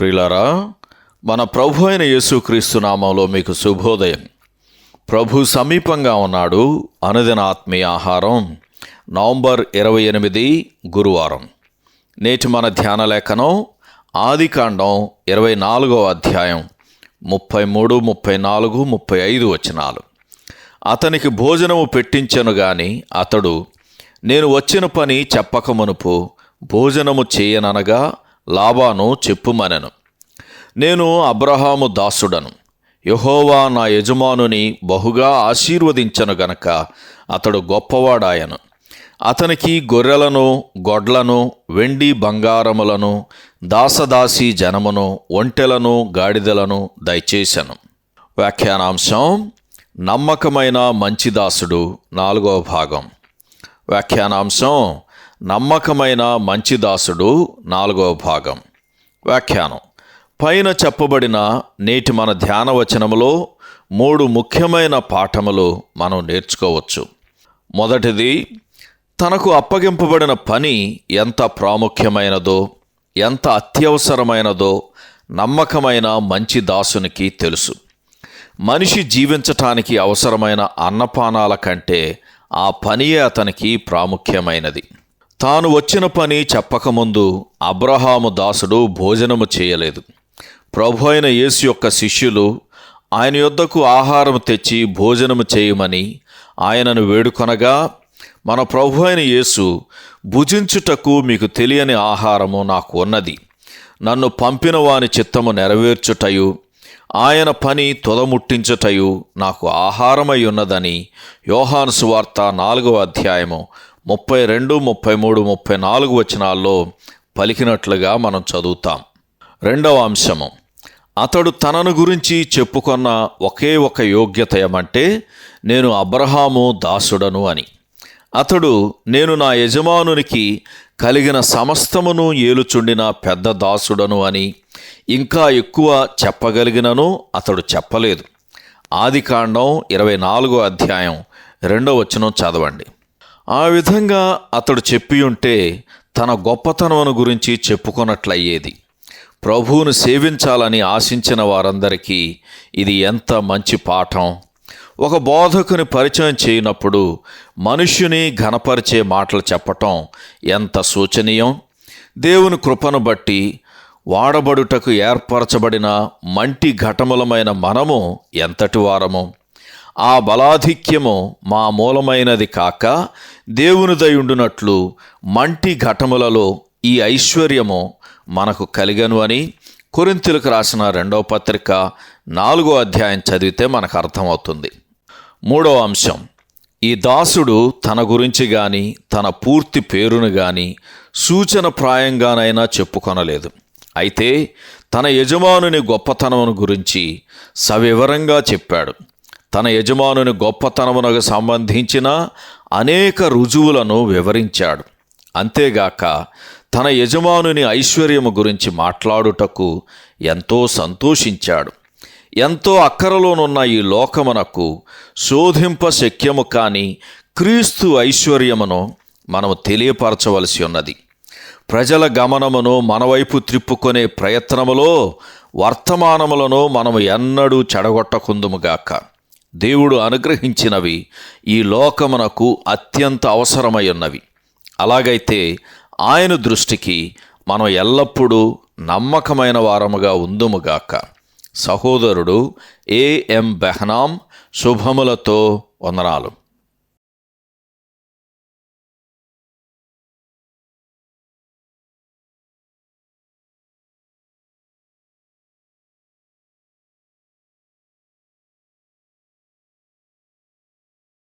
ప్రియులారా మన ప్రభు అయిన యేసుక్రీస్తు నామంలో మీకు శుభోదయం. ప్రభు సమీపంగా ఉన్నాడు అనుదిన ఆత్మీయ ఆహారం నవంబర్ ఇరవై ఎనిమిది గురువారం. నేటి మన ధ్యాన లేఖనం ఆదికాండం ఇరవై నాలుగో అధ్యాయం ముప్పై మూడు ముప్పై నాలుగు ముప్పై ఐదు వచనాలు. అతనికి భోజనము పెట్టించను గాని అతడు నేను వచ్చిన పని చెప్పకమునుపు భోజనము చేయననగా లాబాను చెప్పుమనెను. నేను అబ్రహాము దాసుడను. యహోవా నా యజమానుని బహుగా ఆశీర్వదించను గనక అతడు గొప్పవాడాయను. అతనికి గొర్రెలను గొడ్లను వెండి బంగారములను దాసదాసి జనమును ఒంటెలను గాడిదలను దయచేశాను వ్యాఖ్యానాంశం నమ్మకమైన మంచి దాసుడు నాలుగవ భాగం. వ్యాఖ్యానాంశం నమ్మకమైన మంచి దాసుడు నాలుగవ భాగం. వ్యాఖ్యానం. పైన చెప్పబడిన నేటి మన ధ్యాన వచనములో మూడు ముఖ్యమైన పాఠములు మనం నేర్చుకోవచ్చు. మొదటిది తనకు అప్పగింపబడిన పని ఎంత ప్రాముఖ్యమైనదో ఎంత అత్యవసరమైనదో నమ్మకమైన మంచి దాసునికి తెలుసు. మనిషి జీవించటానికి అవసరమైన అన్నపానాల కంటే ఆ పనియే అతనికి ప్రాముఖ్యమైనది. తాను వచ్చిన పని చెప్పకముందు అబ్రహాము దాసుడు భోజనము చేయలేదు. ప్రభు అయిన యేసు యొక్క శిష్యులు ఆయన యొద్దకు ఆహారం తెచ్చి భోజనము చేయమని ఆయనను వేడుకొనగా మన ప్రభు అయిన యేసు భుజించుటకు మీకు తెలియని ఆహారము నాకు ఉన్నది. నన్ను పంపిన వాని చిత్తము నెరవేర్చుటయు ఆయన పని తుదముట్టించుటయు నాకు ఆహారమై ఉన్నదని యోహాను సువార్త నాలుగవ అధ్యాయము ముప్పై రెండు ముప్పై మూడు ముప్పై నాలుగు వచనాల్లో పలికినట్లుగా మనం చదువుతాం. రెండవ అంశము అతడు తనను గురించి చెప్పుకున్న ఒకే ఒక యోగ్యత ఏమంటే నేను అబ్రహాము దాసుడను అని. అతడు నేను నా యజమానునికి కలిగిన సమస్తమును ఏలుచుండిన పెద్ద దాసుడను అని ఇంకా ఎక్కువ చెప్పగలిగినను అతడు చెప్పలేదు. ఆదికాండం ఇరవై నాలుగో అధ్యాయం రెండో వచనం చదవండి. ఆ విధంగా అతడు చెప్పి ఉంటే తన గొప్పతనమును గురించి చెప్పుకున్నట్లయ్యేది ప్రభువును సేవించాలని ఆశించిన వారందరికీ ఇది ఎంత మంచి పాఠం. ఒక బోధకుని పరిచయం చేయనప్పుడు మనుష్యుని ఘనపరిచే మాటలు చెప్పటం ఎంత శోచనీయం. దేవుని కృపను బట్టి వాడబడుటకు ఏర్పరచబడిన మంటి ఘటములమైన మనము ఎంతటి వారము? ఆ బలాధిక్యము మా మూలమైనది కాక దేవునిదయుండునట్లు మంటి ఘటములలో ఈ ఐశ్వర్యము మనకు కలిగను అని కొరింతలకు రాసిన రెండవ పత్రిక నాలుగో అధ్యాయం చదివితే మనకు అర్థమవుతుంది. మూడవ అంశం ఈ దాసుడు తన గురించి కానీ తన పూర్తి పేరును కానీ సూచన ప్రాయంగానైనా చెప్పుకొనలేదు. అయితే తన యజమానుని గొప్పతనమును గురించి సవివరంగా చెప్పాడు. తన యజమానుని గొప్పతనమునకు సంబంధించిన అనేక రుజువులను వివరించాడు. అంతేగాక తన యజమానుని ఐశ్వర్యము గురించి మాట్లాడుటకు ఎంతో సంతోషించాడు. ఎంతో అక్కరలోనున్న ఈ లోకమునకు శోధింప శక్యము కాని క్రీస్తు ఐశ్వర్యమును మనము తెలియపరచవలసి ఉన్నది. ప్రజల గమనమును మనవైపు త్రిప్పుకొనే ప్రయత్నములో వర్తమానములను మనము ఎన్నడూ చెడగొట్టకుందుముగాక దేవుడు అనుగ్రహించినవి ఈ లోకమునకు అత్యంత అవసరమై ఉన్నవి. అలాగైతే ఆయన దృష్టికి మనం ఎల్లప్పుడూ నమ్మకమైన వారముగా ఉందుముగాక. సహోదరుడు ఏఎం బెహనాం శుభములతో వందనాలు